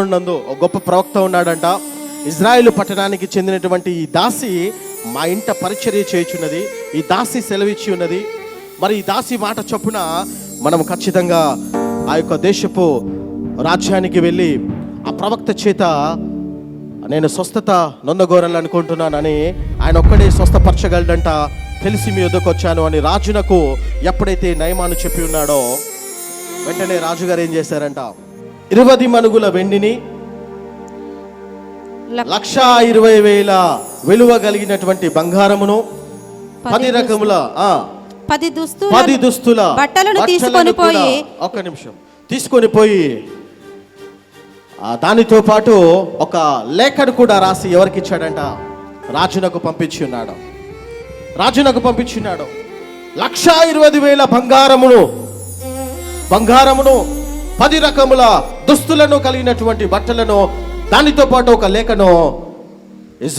నందు ఒక గొప్ప ప్రవక్త ఉన్నాడంట. ఇజ్రాయెల్ పట్టణానికి చెందినటువంటి ఈ దాసి మా ఇంట పరిచర్య చేయుచున్నది. ఈ దాసి సెలవిచ్చి ఉన్నది. మరి ఈ దాసి మాట చొప్పున మనం ఖచ్చితంగా ఆ యొక్క దేశపు రాజ్యానికి వెళ్ళి ఆ ప్రవక్త చేత నేను స్వస్థత నొందగోరాలనుకుంటున్నానని ఆయన ఒక్కడే స్వస్థపరచగలడంట తెలిసి మీ వద్దకు వచ్చాను అని రాజునకు ఎప్పుడైతే నయమాను చెప్పి ఉన్నాడో వెంటనే రాజుగారు ఏం చేశారంట? ఇరవై మనుగుల వెండిని లక్ష- ఇరవై వేల విలువ కలిగినటువంటి బంగారమును పది రకముల పది దుస్తులు పది దుస్తుల బట్టలను తీసుకొని పోయి ఒక్క నిమిషం. తీసుకొని పోయి దానితో పాటు ఒక లేఖను కూడా రాసి ఎవరికి ఇచ్చాడంట? రాజునకు పంపించి ఉన్నాడు. రాజునకు పంపించున్నాడు లక్ష ఇరవై వేల బంగారమును బంగారమును పది రకముల దుస్తులను కలిగినటువంటి బట్టలను దానితో పాటు ఒక లేఖను